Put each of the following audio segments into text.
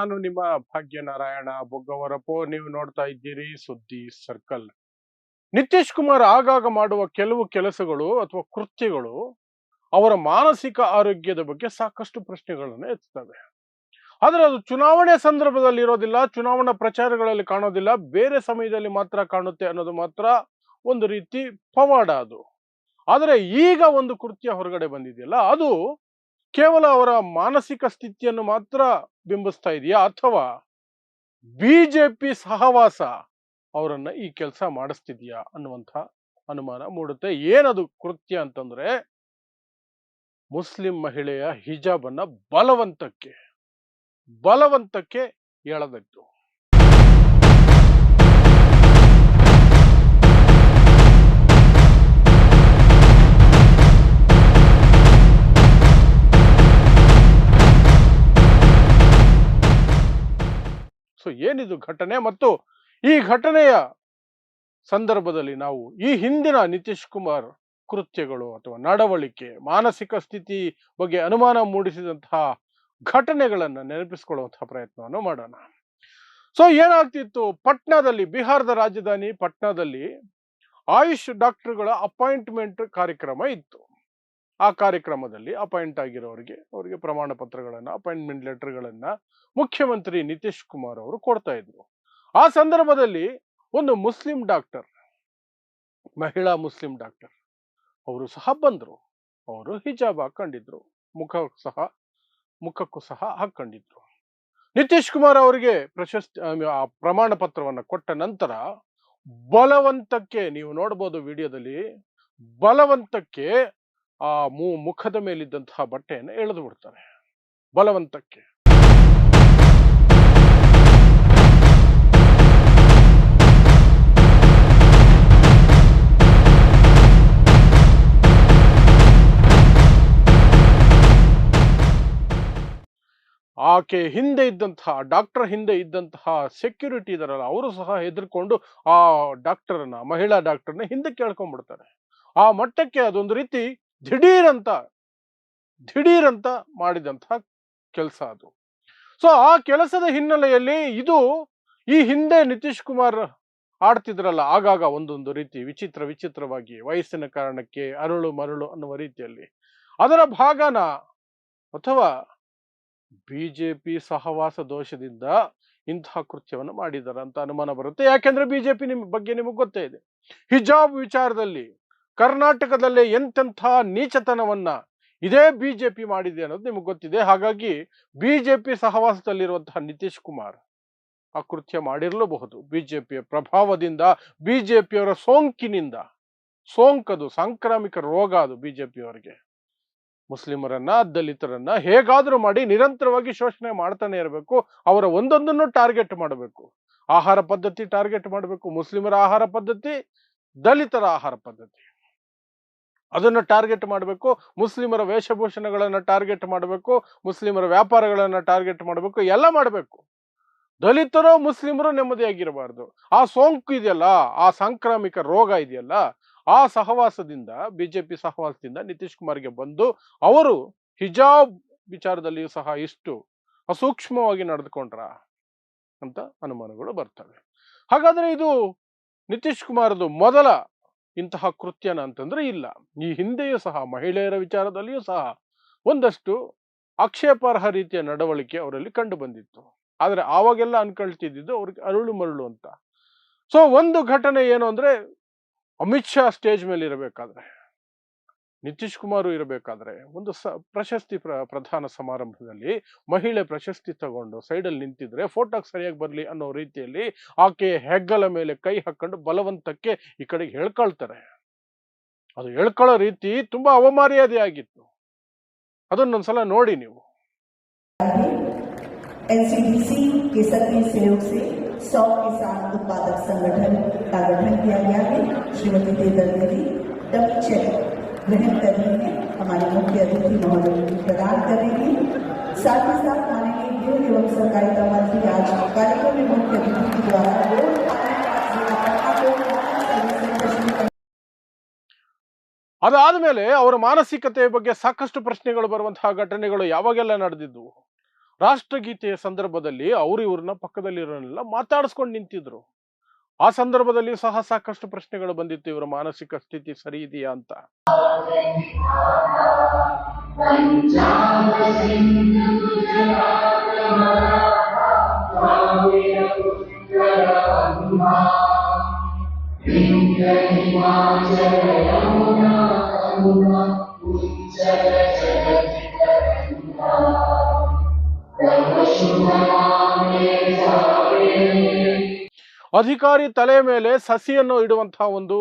ನಾನು ನಿಮ್ಮ ಭಾಗ್ಯನಾರಾಯಣ ಬೊಗ್ಗವರಪ್ಪೋ ನೀವು ನೋಡ್ತಾ ಇದ್ದೀರಿ ಸುದ್ದಿ ಸರ್ಕಲ್. ನಿತೀಶ್ ಕುಮಾರ್ ಆಗಾಗ ಮಾಡುವ ಕೆಲವು ಕೆಲಸಗಳು ಅಥವಾ ಕೃತ್ಯಗಳು ಅವರ ಮಾನಸಿಕ ಆರೋಗ್ಯದ ಬಗ್ಗೆ ಸಾಕಷ್ಟು ಪ್ರಶ್ನೆಗಳನ್ನು ಎತ್ತುತ್ತವೆ ಆದರೆ ಅದು ಚುನಾವಣೆ ಸಂದರ್ಭದಲ್ಲಿ ಇರೋದಿಲ್ಲ, ಚುನಾವಣಾ ಪ್ರಚಾರಗಳಲ್ಲಿ ಕಾಣೋದಿಲ್ಲ, ಬೇರೆ ಸಮಯದಲ್ಲಿ ಮಾತ್ರ ಕಾಣುತ್ತೆ ಅನ್ನೋದು ಮಾತ್ರ ಒಂದು ರೀತಿ ಪವಾಡ ಅದು. ಆದರೆ ಈಗ ಒಂದು ಕೃತ್ಯ ಹೊರಗಡೆ ಬಂದಿದೆಯಲ್ಲ, ಅದು ಕೇವಲ ಅವರ ಮಾನಸಿಕ ಸ್ಥಿತಿಯನ್ನು ಮಾತ್ರ ಬಿಂಬಿಸ್ತಾ ಇದೆಯಾ? ಅಥವಾ ಬಿಜೆಪಿ ಸಹವಾಸ ಅವರನ್ನ ಈ ಕೆಲಸ ಮಾಡಿಸ್ತಿದ್ಯಾ ಅನ್ನುವಂಥ ಅನುಮಾನ ಮೂಡುತ್ತೆ. ಏನದು ಕೃತ್ಯ ಅಂತಂದ್ರೆ, ಮುಸ್ಲಿಂ ಮಹಿಳೆಯ ಹಿಜಾಬನ್ನ ಬಲವಂತಕ್ಕೆ ಬಲವಂತಕ್ಕೆ ಎಳೆದದ್ದು. ಏನಿದು ಘಟನೆ ಮತ್ತು ಈ ಘಟನೆಯ ಸಂದರ್ಭದಲ್ಲಿ ನಾವು ಈ ಹಿಂದಿನ ನಿತೀಶ್ ಕುಮಾರ್ ಕೃತ್ಯಗಳು ಅಥವಾ ನಡವಳಿಕೆ, ಮಾನಸಿಕ ಸ್ಥಿತಿ ಬಗ್ಗೆ ಅನುಮಾನ ಮೂಡಿಸಿದಂತಹ ಘಟನೆಗಳನ್ನ ನೆನಪಿಸಿಕೊಳ್ಳುವಂತಹ ಪ್ರಯತ್ನವನ್ನು ಮಾಡೋಣ. ಸೊ ಏನಾಗ್ತಿತ್ತು? ಪಟ್ನಾದಲ್ಲಿ, ಬಿಹಾರದ ರಾಜಧಾನಿ ಪಟ್ನಾದಲ್ಲಿ ಆಯುಷ್ ಡಾಕ್ಟರ್ಗಳ ಅಪಾಯಿಂಟ್ಮೆಂಟ್ ಕಾರ್ಯಕ್ರಮ ಇತ್ತು. ಆ ಕಾರ್ಯಕ್ರಮದಲ್ಲಿ ಅಪಾಯಿಂಟ್ ಆಗಿರೋರಿಗೆ ಅವರಿಗೆ ಪ್ರಮಾಣ ಪತ್ರಗಳನ್ನು ಅಪಾಯಿಂಟ್ಮೆಂಟ್ ಲೆಟರ್ಗಳನ್ನ ಮುಖ್ಯಮಂತ್ರಿ ನಿತೀಶ್ ಕುಮಾರ್ ಅವರು ಕೊಡ್ತಾ ಇದ್ರು. ಆ ಸಂದರ್ಭದಲ್ಲಿ ಒಂದು ಮುಸ್ಲಿಂ ಡಾಕ್ಟರ್ ಮಹಿಳಾ ಮುಸ್ಲಿಂ ಡಾಕ್ಟರ್ ಅವರು ಸಹ ಬಂದರು. ಅವರು ಹಿಜಾಬ್ ಹಾಕೊಂಡಿದ್ರು. ಮುಖ ಸಹ ಮುಖಕ್ಕೂ ಸಹ ಹಾಕೊಂಡಿದ್ರು. ನಿತೀಶ್ ಕುಮಾರ್ ಅವರಿಗೆ ಪ್ರಶಸ್ತಿ ಆ, ಪ್ರಮಾಣ ಪತ್ರವನ್ನು ಕೊಟ್ಟ ನಂತರ ಬಲವಂತಕ್ಕೆ ನೀವು ನೋಡಬಹುದು ವಿಡಿಯೋದಲ್ಲಿ ಬಲವಂತಕ್ಕೆ ಆ ಮೂ, ಮುಖದ ಮೇಲಿದ್ದಂತಹ ಬಟ್ಟೆಯನ್ನು ಎಳೆದು ಬಿಡ್ತಾರೆ ಬಲವಂತಕ್ಕೆ. ಆಕೆ ಹಿಂದೆ ಇದ್ದಂತಹ, ಡಾಕ್ಟರ್ ಹಿಂದೆ ಇದ್ದಂತಹ ಸೆಕ್ಯೂರಿಟಿ ಇದಾರಲ್ಲ, ಅವರು ಸಹ ಹೆದರ್ಕೊಂಡು ಆ ಡಾಕ್ಟರ್ನ ಮಹಿಳಾ ಡಾಕ್ಟರ್ನ ಹಿಂದೆ ಕೇಳ್ಕೊಂಡ್ಬಿಡ್ತಾರೆ. ಆ ಮಟ್ಟಕ್ಕೆ ಅದೊಂದು ರೀತಿ ದಿಢೀರ್ ದಿಢೀರಂತ ದಿಢೀರ್ ಅಂತ ಮಾಡಿದಂತಹ ಕೆಲಸ ಅದು. ಸೊ, ಆ ಕೆಲಸದ ಹಿನ್ನೆಲೆಯಲ್ಲಿ ಇದು ಈ ಹಿಂದೆ ನಿತೀಶ್ ಕುಮಾರ್ ಆಡ್ತಿದ್ರಲ್ಲ, ಆಗಾಗ ಒಂದೊಂದು ರೀತಿ ವಿಚಿತ್ರ ವಿಚಿತ್ರವಾಗಿ ವಯಸ್ಸಿನ ಕಾರಣಕ್ಕೆ ಅರಳು ಮರಳು ಅನ್ನುವ ರೀತಿಯಲ್ಲಿ. ಅದರ ಭಾಗನ ಅಥವಾ ಬಿಜೆಪಿ ಸಹವಾಸ ದೋಷದಿಂದ ಇಂತಹ ಕೃತ್ಯವನ್ನು ಮಾಡಿದ್ದಾರೆ ಅಂತ ಅನುಮಾನ ಬರುತ್ತೆ. ಯಾಕೆಂದ್ರೆ ಬಿಜೆಪಿ ನಿಮ್ ಬಗ್ಗೆ ನಿಮಗೆ ಗೊತ್ತೇ ಇದೆ. ಹಿಜಾಬ್ ವಿಚಾರದಲ್ಲಿ ಕರ್ನಾಟಕದಲ್ಲೇ ಎಂತೆಂಥ ನೀಚತನವನ್ನ ಇದೇ ಬಿಜೆಪಿ ಮಾಡಿದೆ ಅನ್ನೋದು ನಿಮಗೆ ಗೊತ್ತಿದೆ. ಹಾಗಾಗಿ ಬಿಜೆಪಿ ಸಹವಾಸದಲ್ಲಿರುವಂತಹ ನಿತೀಶ್ ಕುಮಾರ್ ಆ ಕೃತ್ಯ ಮಾಡಿರಲೂಬಹುದು. ಬಿಜೆಪಿಯ ಪ್ರಭಾವದಿಂದ, ಬಿಜೆಪಿಯವರ ಸೋಂಕಿನಿಂದ, ಸೋಂಕದು, ಸಾಂಕ್ರಾಮಿಕ ರೋಗ ಅದು ಬಿಜೆಪಿಯವರಿಗೆ. ಮುಸ್ಲಿಮರನ್ನ, ದಲಿತರನ್ನ ಹೇಗಾದರೂ ಮಾಡಿ ನಿರಂತರವಾಗಿ ಶೋಷಣೆ ಮಾಡ್ತಾನೆ ಇರಬೇಕು. ಅವರ ಒಂದೊಂದನ್ನು ಟಾರ್ಗೆಟ್ ಮಾಡಬೇಕು. ಆಹಾರ ಪದ್ಧತಿ ಟಾರ್ಗೆಟ್ ಮಾಡಬೇಕು. ಮುಸ್ಲಿಮರ ಆಹಾರ ಪದ್ಧತಿ, ದಲಿತರ ಆಹಾರ ಪದ್ಧತಿ. ಅದನ್ನ ಟಾರ್ಗೆಟ್ ಮಾಡಬೇಕು, ಮುಸ್ಲಿಮರ ವೇಷಭೂಷಣಗಳನ್ನು ಟಾರ್ಗೆಟ್ ಮಾಡಬೇಕು, ಮುಸ್ಲಿಮರ ವ್ಯಾಪಾರಗಳನ್ನು ಟಾರ್ಗೆಟ್ ಮಾಡಬೇಕು, ಎಲ್ಲ ಮಾಡಬೇಕು. ದಲಿತರು, ಮುಸ್ಲಿಮರು ನೆಮ್ಮದಿಯಾಗಿರಬಾರ್ದು ಆ ಸೋಂಕು ಇದೆಯಲ್ಲ, ಆ ಸಾಂಕ್ರಾಮಿಕ ರೋಗ ಇದೆಯಲ್ಲ, ಆ ಸಹವಾಸದಿಂದ, ಬಿಜೆಪಿ ಸಹವಾಸದಿಂದ ನಿತೀಶ್ ಕುಮಾರ್ಗೆ ಬಂದು ಅವರು ಹಿಜಾಬ್ ವಿಚಾರದಲ್ಲಿಯೂ ಸಹ ಇಷ್ಟು ಅಸೂಕ್ಷ್ಮವಾಗಿ ನಡೆದುಕೊಂಡ್ರ ಅಂತ ಅನುಮಾನಗಳು ಬರ್ತವೆ. ಹಾಗಾದ್ರೆ ಇದು ನಿತೀಶ್ ಕುಮಾರ್ದು ಮೊದಲ ಇಂತಹ ಕೃತ್ಯನ ಅಂತಂದ್ರೆ ಇಲ್ಲ. ಈ ಹಿಂದೆಯೂ ಸಹ, ಮಹಿಳೆಯರ ವಿಚಾರದಲ್ಲಿಯೂ ಸಹ ಒಂದಷ್ಟು ಆಕ್ಷೇಪಾರ್ಹ ರೀತಿಯ ನಡವಳಿಕೆ ಅವರಲ್ಲಿ ಕಂಡು ಬಂದಿತ್ತು. ಆದ್ರೆ ಆವಾಗೆಲ್ಲ ಅನ್ಕೊಳ್ತಿದ್ದು ಅವ್ರಿಗೆ ಅರುಳು ಮರುಳು ಅಂತ. ಸೊ ಒಂದು ಘಟನೆ ಏನು ಅಂದ್ರೆ ಅಮಿತ್ ಶಾ ಸ್ಟೇಜ್ ಮೇಲೆ ಇರಬೇಕಾದ್ರೆ ನಿತೀಶ್ ಕುಮಾರ್ ಇರಬೇಕಾದ್ರೆ ಒಂದು ಸ ಪ್ರಶಸ್ತಿ ಪ್ರ ಪ್ರಧಾನ ಸಮಾರಂಭದಲ್ಲಿ ಮಹಿಳೆ ಪ್ರಶಸ್ತಿ ತಗೊಂಡು ಸೈಡಲ್ಲಿ ನಿಂತಿದ್ರೆ ಫೋಟೋಗೆ ಸರಿಯಾಗಿ ಬರಲಿ ಅನ್ನೋ ರೀತಿಯಲ್ಲಿ ಆಕೆ ಹೆಗ್ಗಲ ಮೇಲೆ ಕೈ ಹಾಕೊಂಡು ಬಲವಂತಕ್ಕೆ ಈ ಕಡೆಗೆ ಹೇಳ್ಕೊಳ್ತಾರೆ ಅದು ಹೇಳ್ಕೊಳ್ಳೋ ರೀತಿ ತುಂಬಾ ಅವಮರ್ಯಾದೆ ಆಗಿತ್ತು ಅದನ್ನೊಂದ್ಸಲ ನೋಡಿ ನೀವು एनसीडीसी के सक्रिय सहयोग से सौ किसान उत्पादक संगठन का गठन किया गया है श्रीमती देदर देवी डबल चेक ग्रहण करेंगे हमारे मुख्य अतिथि महोदय प्रदान करेंगे साथ ही साथ माननीय गृह एवं सहकारिता मंत्री आज कार्यक्रम में मुख्य अतिथि के द्वारा रोड ಅದಾದ್ಮೇಲೆ ಅವರ ಮಾನಸಿಕತೆಯ ಬಗ್ಗೆ ಸಾಕಷ್ಟು ಪ್ರಶ್ನೆಗಳು ಬರುವಂತಹ ಘಟನೆಗಳು ಯಾವಾಗೆಲ್ಲ ನಡೆದಿದ್ವು ರಾಷ್ಟ್ರಗೀತೆಯ ಸಂದರ್ಭದಲ್ಲಿ ಅವರು ಇವ್ರನ್ನ ಪಕ್ಕದಲ್ಲಿರೋನೆಲ್ಲ ಮಾತಾಡಿಸ್ಕೊಂಡು ನಿಂತಿದ್ರು ಆ ಸಂದರ್ಭದಲ್ಲಿ ಸಹ ಸಾಕಷ್ಟು ಪ್ರಶ್ನೆಗಳು ಬಂದಿತ್ತು. ಇವರ ಮಾನಸಿಕ ಸ್ಥಿತಿ ಸರಿ ಇದೆಯಾ ಅಂತ. ಅಧಿಕಾರಿ ತಲೆ ಮೇಲೆ ಸಸಿಯನ್ನು ಇಡುವಂತಹ ಒಂದು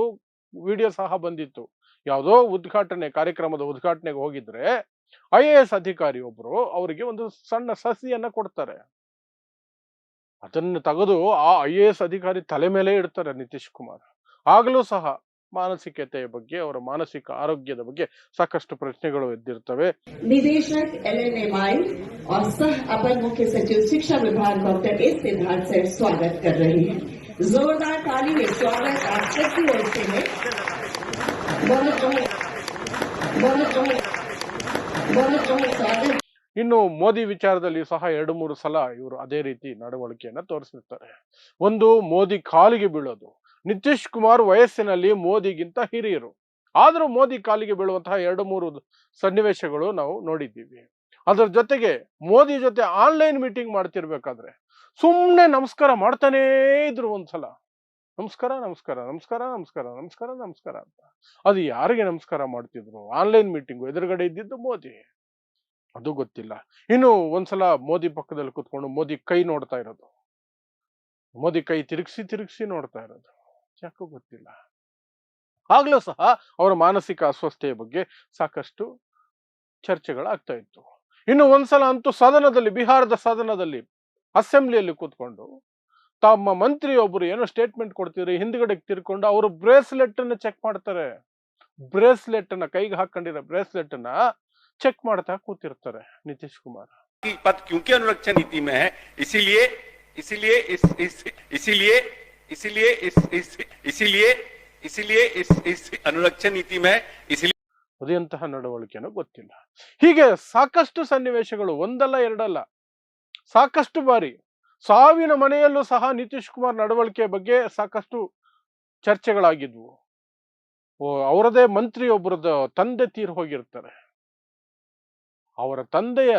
ವಿಡಿಯೋ ಸಹ ಬಂದಿತ್ತು ಯಾವುದೋ ಉದ್ಘಾಟನೆ ಕಾರ್ಯಕ್ರಮದ ಉದ್ಘಾಟನೆಗೆ ಹೋಗಿದ್ರೆ ಐ ಎ ಎಸ್ ಅಧಿಕಾರಿ ಒಬ್ರು ಅವರಿಗೆ ಒಂದು ಸಣ್ಣ ಸಸಿಯನ್ನ ಕೊಡ್ತಾರೆ ಅದನ್ನು ತೆಗೆದು ಆ ಐ ಎ ಎಸ್ ಅಧಿಕಾರಿ ತಲೆ ಮೇಲೆ ಇಡ್ತಾರೆ ನಿತೀಶ್ ಕುಮಾರ್ ಆಗಲೂ ಸಹ ಮಾನಸಿಕತೆಯ ಬಗ್ಗೆ ಅವರ ಮಾನಸಿಕ ಆರೋಗ್ಯದ ಬಗ್ಗೆ ಸಾಕಷ್ಟು ಪ್ರಶ್ನೆಗಳು ಎದ್ದಿರ್ತವೆ निदेशक एल एन एम आई और सह अपर मुख्य सचिव शिक्षा विभाग डॉक्टर एस सिद्धार्थ सर स्वागत कर रहे हैं जोरदार ताली में स्वागत आप सबकी ओर से है बहुत बहुत बहुत बहुत बहुत बहुत स्वागत ಇನ್ನು ಮೋದಿ ವಿಚಾರದಲ್ಲಿ ಸಹ ಎರಡು ಮೂರು ಸಲ ಇವರು ಅದೇ ರೀತಿ ನಡವಳಿಕೆಯನ್ನ ತೋರಿಸಿರ್ತಾರೆ ಒಂದು ಮೋದಿ ಕಾಲಿಗೆ ಬೀಳೋದು ನಿತೀಶ್ ಕುಮಾರ್ ವಯಸ್ಸಿನಲ್ಲಿ ಮೋದಿಗಿಂತ ಹಿರಿಯರು ಆದರೂ ಮೋದಿ ಕಾಲಿಗೆ ಬೀಳುವಂತಹ ಎರಡು ಮೂರು ಸನ್ನಿವೇಶಗಳು ನಾವು ನೋಡಿದ್ದೀವಿ ಅದರ ಜೊತೆಗೆ ಮೋದಿ ಜೊತೆ ಆನ್ಲೈನ್ ಮೀಟಿಂಗ್ ಮಾಡ್ತಿರ್ಬೇಕಾದ್ರೆ ಸುಮ್ಮನೆ ನಮಸ್ಕಾರ ಮಾಡ್ತಾನೇ ಇದ್ರು ಒಂದ್ಸಲ. ನಮಸ್ಕಾರ ನಮಸ್ಕಾರ ನಮಸ್ಕಾರ ನಮಸ್ಕಾರ ನಮಸ್ಕಾರ ನಮಸ್ಕಾರ ಅಂತ. ಅದು ಯಾರಿಗೆ ನಮಸ್ಕಾರ ಮಾಡ್ತಿದ್ರು? ಆನ್ಲೈನ್ ಮೀಟಿಂಗು ಎದುರುಗಡೆ ಇದ್ದಿದ್ದು ಮೋದಿ. ಅದು ಗೊತ್ತಿಲ್ಲ. ಇನ್ನು ಒಂದ್ಸಲ ಮೋದಿ ಪಕ್ಕದಲ್ಲಿ ಕುತ್ಕೊಂಡು ಮೋದಿ ಕೈ ನೋಡ್ತಾ ಇರೋದು. ಮೋದಿ ಕೈ ತಿರುಗಿಸಿ ತಿರುಗಿಸಿ ನೋಡ್ತಾ ಇರೋದು. ಯಾಕೋ ಗೊತ್ತಿಲ್ಲ. ಆಗ್ಲೂ ಸಹ ಅವರ ಮಾನಸಿಕ ಅಸ್ವಸ್ಥೆಯ ಬಗ್ಗೆ ಸಾಕಷ್ಟು ಚರ್ಚೆಗಳಾಗ್ತಾ ಇತ್ತು. ಇನ್ನು ಒಂದ್ಸಲ ಅಂತೂ ಸದನದಲ್ಲಿ, ಬಿಹಾರದ ಸದನದಲ್ಲಿ ಅಸೆಂಬ್ಲಿಯಲ್ಲಿ ಕೂತ್ಕೊಂಡು ತಮ್ಮ ಮಂತ್ರಿ ಒಬ್ಬರು ಏನೋ ಸ್ಟೇಟ್ಮೆಂಟ್ ಕೊಡ್ತಿದ್ರೆ ಹಿಂದ್ಗಡೆ ತಿರ್ಕೊಂಡು ಅವರು ಬ್ರೇಸ್ಲೆಟ್ ಅನ್ನ ಚೆಕ್ ಮಾಡ್ತಾರೆ ಬ್ರೇಸ್ಲೆಟ್ ಅನ್ನ ಕೈಗೆ ಹಾಕೊಂಡಿರೋ ಬ್ರೇಸ್ಲೆಟ್ ಅನ್ನ ಚೆಕ್ ಮಾಡ್ತಾ ಕೂತಿರ್ತಾರೆ ನಿತೀಶ್ ಕುಮಾರ್ की पद क्योंकि अनुरक्षण नीति में है इसीलिए इसीलिए इस, इस इसीलिए इसीलिए इस, इस इसीलिए इसीलिए इस इस अनुरक्षण नीति में इसलिए ಅದೆಂತಹ ನಡವಳಿಕೆನೋ ಗೊತ್ತಿಲ್ಲ ಹೀಗೆ ಸಾಕಷ್ಟು ಸನ್ನಿವೇಶಗಳು ಒಂದಲ್ಲ ಎರಡಲ್ಲ ಸಾಕಷ್ಟು ಬಾರಿ ಸಾವಿನ ಮನೆಯಲ್ಲೂ ಸಹ ನಿತೀಶ್ ಕುಮಾರ್ ನಡವಳಿಕೆ ಬಗ್ಗೆ ಸಾಕಷ್ಟು ಚರ್ಚೆಗಳಾಗಿದ್ವು. ಅವರದೇ ಮಂತ್ರಿ ಒಬ್ಬರದ ತಂದೆ ತೀರ್ ಹೋಗಿರ್ತಾರೆ. ಅವರ ತಂದೆಯ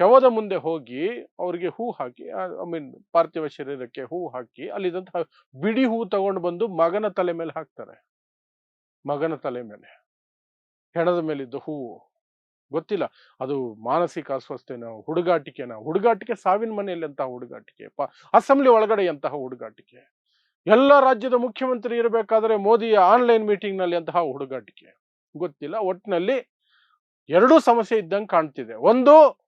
ಶವದ ಮುಂದೆ ಹೋಗಿ ಅವರಿಗೆ ಹೂ ಹಾಕಿ ಐ ಮೀನ್ ಪಾರ್ಥಿವ ಶರೀರಕ್ಕೆ ಹೂ ಹಾಕಿ, ಅಲ್ಲಿದ್ದಂತಹ ಬಿಡಿ ಹೂ ತಗೊಂಡು ಬಂದು ಮಗನ ತಲೆ ಮೇಲೆ ಹಾಕ್ತಾರೆ. ಮಗನ ತಲೆ ಮೇಲೆ. ಹೆಣದ ಮೇಲಿದ್ದ ಹೂವು. ಗೊತ್ತಿಲ್ಲ. ಅದು ಮಾನಸಿಕ ಅಸ್ವಸ್ಥೆನ, ಹುಡುಗಾಟಿಕೆನ, ಹುಡುಗಾಟಿಕೆ ಸಾವಿನ ಮನೆಯಲ್ಲಿ ಅಂತಹ ಹುಡುಗಾಟಿಕೆ, ಪ ಅಸೆಂಬ್ಲಿ ಒಳಗಡೆ ಅಂತಹ ಹುಡುಗಾಟಿಕೆ. ಎಲ್ಲ ರಾಜ್ಯದ ಮುಖ್ಯಮಂತ್ರಿ ಇರಬೇಕಾದ್ರೆ ಮೋದಿಯ ಆನ್ಲೈನ್ ಮೀಟಿಂಗ್ನಲ್ಲಿ ಅಂತಹ ಹುಡುಗಾಟಿಕೆ. ಗೊತ್ತಿಲ್ಲ. ಒಟ್ಟಿನಲ್ಲಿ ಎರಡೂ ಸಮಸ್ಯೆ ಇದ್ದಂಗೆ ಕಾಣ್ತಿದೆ. ಒಂದು,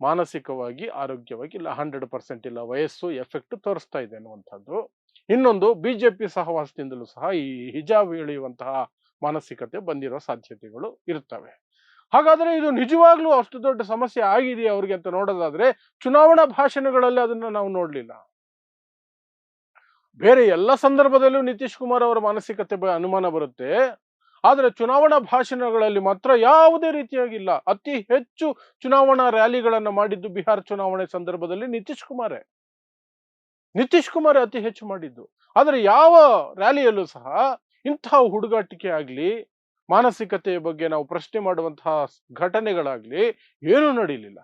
ಮಾನಸಿಕವಾಗಿ, ಆರೋಗ್ಯವಾಗಿ ಇಲ್ಲ, ಹಂಡ್ರೆಡ್ ಪರ್ಸೆಂಟ್ ಇಲ್ಲ, ವಯಸ್ಸು, ಎಫೆಕ್ಟ್ ತೋರಿಸ್ತಾ ಇದೆ ಅನ್ನುವಂಥದ್ದು. ಇನ್ನೊಂದು, ಬಿಜೆಪಿ ಸಹವಾಸದಿಂದಲೂ ಸಹ ಈ ಹಿಜಾಬ್ ಇಳಿಯುವಂತಹ ಮಾನಸಿಕತೆ ಬಂದಿರೋ ಸಾಧ್ಯತೆಗಳು ಇರ್ತವೆ. ಹಾಗಾದ್ರೆ ಇದು ನಿಜವಾಗ್ಲೂ ಅಷ್ಟು ದೊಡ್ಡ ಸಮಸ್ಯೆ ಆಗಿದೆಯಾ ಅವ್ರಿಗೆ ಅಂತ ನೋಡೋದಾದ್ರೆ ಚುನಾವಣಾ ಭಾಷಣಗಳಲ್ಲಿ ಅದನ್ನ ನಾವು ನೋಡ್ಲಿಲ್ಲ. ಬೇರೆ ಎಲ್ಲ ಸಂದರ್ಭದಲ್ಲೂ ನಿತೀಶ್ ಕುಮಾರ್ ಅವರ ಮಾನಸಿಕತೆ ಅನುಮಾನ ಬರುತ್ತೆ. ಆದರೆ ಚುನಾವಣಾ ಭಾಷಣಗಳಲ್ಲಿ ಮಾತ್ರ ಯಾವುದೇ ರೀತಿಯಾಗಿಲ್ಲ. ಅತಿ ಹೆಚ್ಚು ಚುನಾವಣಾ ರ್ಯಾಲಿಗಳನ್ನ ಮಾಡಿದ್ದು ಬಿಹಾರ ಚುನಾವಣೆ ಸಂದರ್ಭದಲ್ಲಿ ನಿತೀಶ್ ಕುಮಾರೇ. ನಿತೀಶ್ ಕುಮಾರ್ ಅತಿ ಹೆಚ್ಚು ಮಾಡಿದ್ದು. ಆದರೆ ಯಾವ ರ್ಯಾಲಿಯಲ್ಲೂ ಸಹ ಇಂತಹ ಹುಡುಗಾಟಿಕೆ ಆಗ್ಲಿ ಮಾನಸಿಕತೆಯ ಬಗ್ಗೆ ನಾವು ಪ್ರಶ್ನೆ ಮಾಡುವಂತಹ ಘಟನೆಗಳಾಗ್ಲಿ ಏನೂ ನಡೀಲಿಲ್ಲ.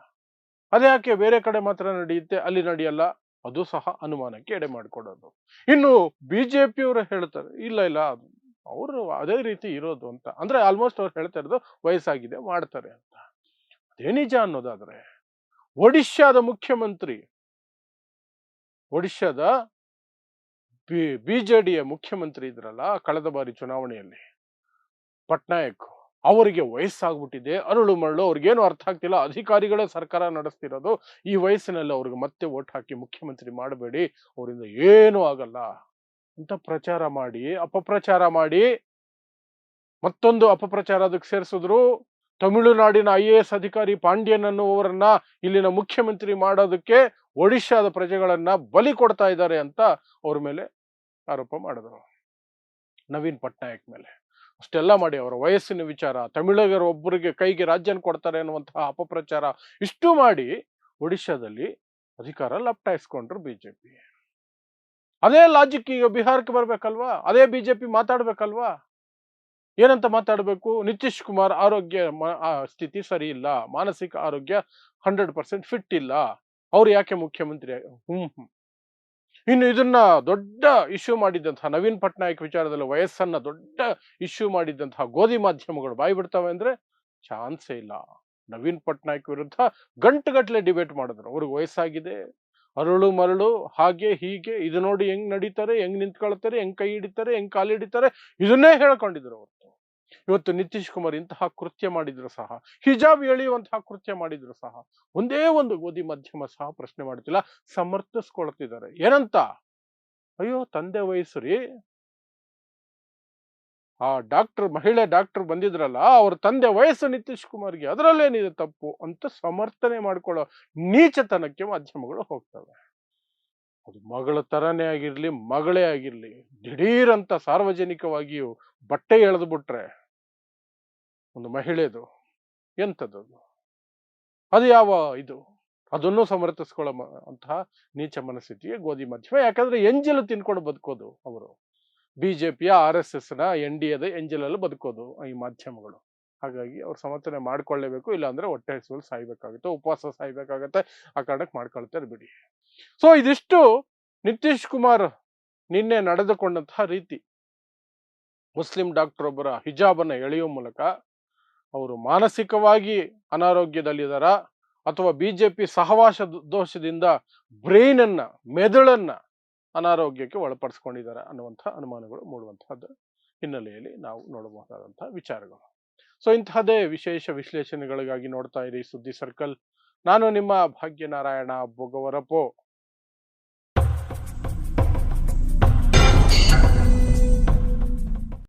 ಅದ್ಯಾಕೆ ಬೇರೆ ಕಡೆ ಮಾತ್ರ ನಡೆಯುತ್ತೆ, ಅಲ್ಲಿ ನಡೆಯಲ್ಲ? ಅದು ಸಹ ಅನುಮಾನಕ್ಕೆ ಎಡೆ ಮಾಡಿಕೊಡೋದು. ಇನ್ನು ಬಿಜೆಪಿಯವರು ಹೇಳ್ತಾರೆ, ಇಲ್ಲ ಇಲ್ಲ ಅವರು ಅದೇ ರೀತಿ ಇರೋದು ಅಂತ. ಅಂದ್ರೆ ಆಲ್ಮೋಸ್ಟ್ ಅವ್ರು ಹೇಳ್ತಾ ಇರೋದು ವಯಸ್ಸಾಗಿದೆ, ಮಾಡ್ತಾರೆ ಅಂತ. ಅದೇ ನಿಜ ಅನ್ನೋದಾದ್ರೆ ಒಡಿಶಾದ ಮುಖ್ಯಮಂತ್ರಿ ಒಡಿಶಾದ ಬಿ, ಬಿಜೆಡಿಯ ಮುಖ್ಯಮಂತ್ರಿ ಇದ್ರಲ್ಲ, ಕಳೆದ ಬಾರಿ ಚುನಾವಣೆಯಲ್ಲಿ. ಪಟ್ನಾಯಕ್ ಅವರಿಗೆ ವಯಸ್ಸಾಗ್ಬಿಟ್ಟಿದೆ. ಅರಳು ಮರಳು ಅವ್ರಿಗೇನು ಅರ್ಥ ಆಗ್ತಿಲ್ಲ. ಅಧಿಕಾರಿಗಳೇ ಸರ್ಕಾರ ನಡೆಸ್ತಿರೋದು. ಈ ವಯಸ್ಸಿನಲ್ಲಿ ಅವ್ರಿಗೆ ಮತ್ತೆ ಓಟ್ ಹಾಕಿ ಮುಖ್ಯಮಂತ್ರಿ ಮಾಡಬೇಡಿ. ಅವರಿಂದ ಏನೂ ಆಗಲ್ಲ. ಅಂತ ಪ್ರಚಾರ ಮಾಡಿ, ಅಪಪ್ರಚಾರ ಮಾಡಿ ಮತ್ತೊಂದು ಅಪಪ್ರಚಾರ ಅದಕ್ಕೆ ಸೇರಿಸಿದ್ರು. ತಮಿಳುನಾಡಿನ ಐ ಎ ಎಸ್ ಅಧಿಕಾರಿ ಪಾಂಡ್ಯನ್ ಅನ್ನುವರನ್ನ ಇಲ್ಲಿನ ಮುಖ್ಯಮಂತ್ರಿ ಮಾಡೋದಕ್ಕೆ ಒಡಿಶಾದ ಪ್ರಜೆಗಳನ್ನ ಬಲಿ ಕೊಡ್ತಾ ಇದ್ದಾರೆ ಅಂತ ಅವ್ರ ಮೇಲೆ ಆರೋಪ ಮಾಡಿದ್ರು. ನವೀನ್ ಪಟ್ನಾಯಕ್ ಮೇಲೆ. ಅಷ್ಟೆಲ್ಲ ಮಾಡಿ ಅವರ ವಯಸ್ಸಿನ ವಿಚಾರ, ತಮಿಳಿಗರ ಒಬ್ಬರಿಗೆ ಕೈಗೆ ರಾಜ್ಯನ ಕೊಡ್ತಾರೆ ಅನ್ನುವಂತಹ ಅಪಪ್ರಚಾರ ಇಷ್ಟು ಮಾಡಿ ಒಡಿಶಾದಲ್ಲಿ ಅಧಿಕಾರ ಲಪ್ಟಾಯಿಸ್ಕೊಂಡ್ರು ಬಿಜೆಪಿ. ಅದೇ ಲಾಜಿಕ್ ಈಗ ಬಿಹಾರಕ್ಕೆ ಬರ್ಬೇಕಲ್ವಾ? ಅದೇ ಬಿಜೆಪಿ ಮಾತಾಡ್ಬೇಕಲ್ವಾ? ಏನಂತ ಮಾತಾಡಬೇಕು? ನಿತೀಶ್ ಕುಮಾರ್ ಆರೋಗ್ಯ ಸ್ಥಿತಿ ಸರಿ ಇಲ್ಲ. ಮಾನಸಿಕ ಆರೋಗ್ಯ ಹಂಡ್ರೆಡ್ ಪರ್ಸೆಂಟ್ ಫಿಟ್ ಇಲ್ಲ. ಅವ್ರು ಯಾಕೆ ಮುಖ್ಯಮಂತ್ರಿ ಹ್ಮ್. ಇನ್ನು ಇದನ್ನ ದೊಡ್ಡ ಇಶ್ಯೂ ಮಾಡಿದ್ದಂತಹ ನವೀನ್ ಪಟ್ನಾಯಕ್ ವಿಚಾರದಲ್ಲಿ ವಯಸ್ಸನ್ನ ದೊಡ್ಡ ಇಶ್ಯೂ ಮಾಡಿದ್ದಂತಹ ಗೋಧಿ ಮಾಧ್ಯಮಗಳು ಬಾಯಿ ಬಿಡ್ತವೆ ಅಂದ್ರೆ ಚಾನ್ಸೇ ಇಲ್ಲ. ನವೀನ್ ಪಟ್ನಾಯಕ್ ವಿರುದ್ಧ ಗಂಟುಗಟ್ಲೆ ಡಿಬೇಟ್ ಮಾಡಿದ್ರು. ಅವ್ರಿಗೆ ವಯಸ್ಸಾಗಿದೆ. ಅರಳು ಮರಳು, ಹಾಗೆ, ಹೀಗೆ, ಇದು ನೋಡಿ ಹೆಂಗ್ ನಡೀತಾರೆ, ಹೆಂಗ್ ನಿಂತ್ಕೊಳ್ತಾರೆ, ಹೆಂಗ್ ಕೈ ಹಿಡಿತಾರೆ, ಹೆಂಗ್ ಕಾಲು ಹಿಡಿತಾರೆ, ಇದನ್ನೇ ಹೇಳ್ಕೊಂಡಿದ್ರು ಅವತ್ತು ಇವತ್ತು ನಿತೀಶ್ ಕುಮಾರ್ ಇಂತಹ ಕೃತ್ಯ ಮಾಡಿದ್ರು ಸಹ, ಹಿಜಾಬ್ ಎಳೆಯುವಂತಹ ಕೃತ್ಯ ಮಾಡಿದ್ರು ಸಹ, ಒಂದೇ ಒಂದು ಗೋಧಿ ಮಾಧ್ಯಮ ಸಹ ಪ್ರಶ್ನೆ ಮಾಡ್ತಿಲ್ಲ ಸಮರ್ಥಿಸ್ಕೊಳ್ತಿದ್ದಾರೆ. ಏನಂತ? ಅಯ್ಯೋ, ತಂದೆ ವಯಸ್ಸು ರೀ. ಆ ಡಾಕ್ಟರ್, ಮಹಿಳೆ ಡಾಕ್ಟರ್ ಬಂದಿದ್ರಲ್ಲ, ಅವ್ರ ತಂದೆ ವಯಸ್ಸು ನಿತೀಶ್ ಕುಮಾರ್ಗೆ ಅದರಲ್ಲೇನಿದೆ ತಪ್ಪು ಅಂತ ಸಮರ್ಥನೆ ಮಾಡ್ಕೊಳ್ಳೋ ನೀಚತನಕ್ಕೆ ಮಾಧ್ಯಮಗಳು ಹೋಗ್ತವೆ. ಅದು ಮಗಳ ತರನೇ ಆಗಿರ್ಲಿ, ಮಗಳೇ ಆಗಿರ್ಲಿ, ದಿಢೀರ್ ಅಂತ ಸಾರ್ವಜನಿಕವಾಗಿಯೂ ಬಟ್ಟೆ ಎಳೆದು ಬಿಟ್ರೆ ಒಂದು ಮಹಿಳೆದು ಎಂಥದ್ದು ಅದು? ಯಾವ ಇದು? ಅದನ್ನು ಸಮರ್ಥಿಸ್ಕೊಳ್ಳೋ ಅಂತಹ ನೀಚ ಮನಸ್ಥಿತಿಗೆ ಗೋಧಿ ಮಧ್ಯಮ. ಯಾಕಂದ್ರೆ ಎಂಜಲು ತಿನ್ಕೊಂಡು ಬದುಕೋದು ಅವರು. ಬಿಜೆಪಿಯ, ಆರ್ ಎಸ್ ಎಸ್ನ ಎನ್ ಡಿ ಎದ ಎಂಜಲಲ್ಲಿ ಬದುಕೋದು ಈ ಮಾಧ್ಯಮಗಳು. ಹಾಗಾಗಿ ಅವ್ರು ಸಮರ್ಥನೆ ಮಾಡ್ಕೊಳ್ಳೇಬೇಕು, ಇಲ್ಲಾಂದ್ರೆ ಹೊಟ್ಟೆ ಹಸುವಲ್ಲಿ ಸಾಯ್ಬೇಕಾಗುತ್ತೆ, ಉಪವಾಸ ಸಾಯ್ಬೇಕಾಗತ್ತೆ, ಆ ಕಾರಣಕ್ಕೆ ಮಾಡ್ಕೊಳ್ತಾರೆ ಬಿಡಿ. ಸೊ ಇದಿಷ್ಟು ನಿತೀಶ್ ಕುಮಾರ್ ನಿನ್ನೆ ನಡೆದುಕೊಂಡಂತಹ ರೀತಿ. ಮುಸ್ಲಿಂ ಡಾಕ್ಟರ್ ಒಬ್ಬರ ಹಿಜಾಬನ್ನ ಎಳೆಯುವ ಮೂಲಕ ಅವರು ಮಾನಸಿಕವಾಗಿ ಅನಾರೋಗ್ಯದಲ್ಲಿದ್ದಾರ ಅಥವಾ ಬಿ ಜೆ ಪಿ ಸಹವಾಸ ದೋಷದಿಂದ ಬ್ರೈನನ್ನು, ಮೆದುಳನ್ನು ಅನಾರೋಗ್ಯಕ್ಕೆ ಒಳಪಡಿಸ್ಕೊಂಡಿದ್ದಾರೆ ಅನ್ನುವಂಥ ಅನುಮಾನಗಳು ಮೂಡುವಂತಹದ್ದು ಹಿನ್ನೆಲೆಯಲ್ಲಿ ನಾವು ನೋಡಬಹುದಾದಂತಹ ವಿಚಾರಗಳು. ಸೊ ಇಂತಹದೇ ವಿಶೇಷ ವಿಶ್ಲೇಷಣೆಗಳಿಗಾಗಿ ನೋಡ್ತಾ ಇರಿ ಸುದ್ದಿ ಸರ್ಕಲ್. ನಾನು ನಿಮ್ಮ ಭಾಗ್ಯನಾರಾಯಣ ಬೊಗವರಪೋ